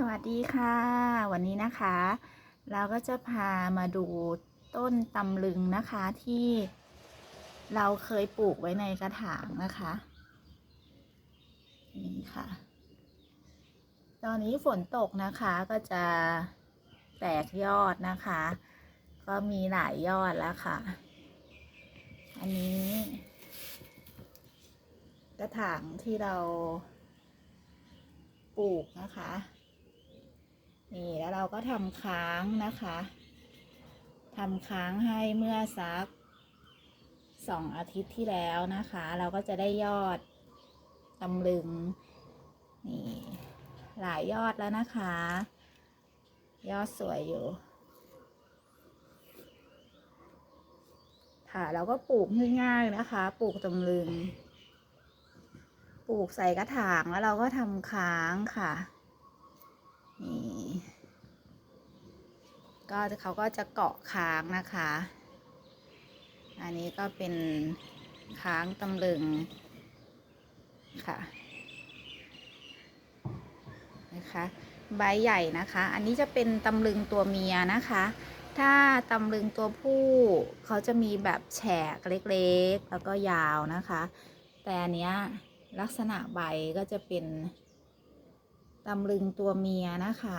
สวัสดีค่ะ วันนี้นะคะ เราก็จะพามาดูต้นตำลึงนะคะที่เราเคยปลูกไว้ในกระถางนะคะนี่ค่ะ ตอนนี้ฝนตกนะคะก็จะแตกยอดนะคะ ก็มีหลายยอดแล้วค่ะ อันนี้ กระถางที่เราปลูกนะคะ นี่แล้วเราก็ทำค้างนะคะทำค้างให้เมื่อสักสองอาทิตย์ที่แล้วนะคะ เราก็จะได้ยอดตำลึงนี่หลายยอดแล้วนะคะ ยอดสวยอยู่ ค่ะเราก็ปลูกง่ายๆนะคะ ปลูกตำลึง ปลูกใส่กระถางแล้วเราก็ทำค้างค่ะ นี่ ก็เขาก็จะเกาะค้างนะคะ อันนี้ก็เป็นค้างตำลึงค่ะนะคะใบใหญ่นะคะ อันนี้จะเป็นตำลึงตัวเมียนะคะ ถ้าตำลึงตัวผู้เขาจะมีแบบแฉกเล็กๆ แล้วก็ยาวนะคะ แต่อันเนี้ยลักษณะใบก็จะเป็นตำลึงตัวเมียนะคะ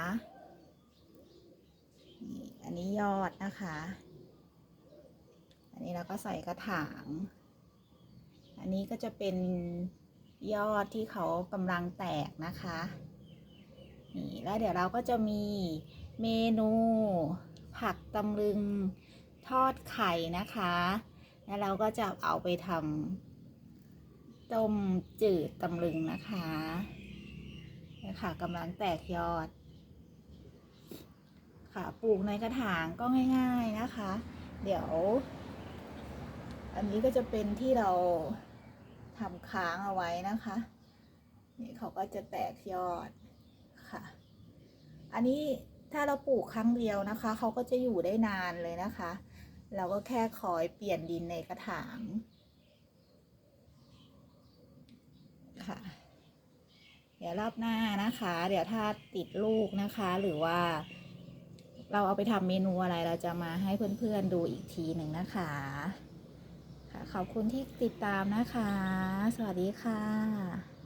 นี่อันนี้ยอดนะคะ อันนี้เราก็ใส่กระถาง อันนี้ก็จะเป็นยอดที่เขากำลังแตกนะคะ นี่แล้วเดี๋ยวเราก็จะมีเมนูผักตำลึงทอดไข่นะคะ แล้วเราก็จะเอาไปทำต้มจืดตำลึงนะคะนะคะกำลังแตกยอด ค่ะ ปลูกในกระถางก็ง่าย ๆนะคะ เดี๋ยว อันนี้ก็จะเป็นที่เราทำค้างเอาไว้นะคะ นี่เขาก็จะแตกยอดค่ะ อันนี้ถ้าเราปลูกครั้งเดียวนะคะ เขาก็จะอยู่ได้นานเลยนะคะ เราก็แค่คอยเปลี่ยนดินในกระถางค่ะ เดี๋ยวรอบหน้านะคะ เดี๋ยวถ้าติดลูกนะคะ หรือว่า เราเอาไปทำเมนูอะไรเราจะมาให้เพื่อนๆดูอีกทีหนึ่งนะคะค่ะขอบคุณที่ติดตามนะคะ สวัสดีค่ะ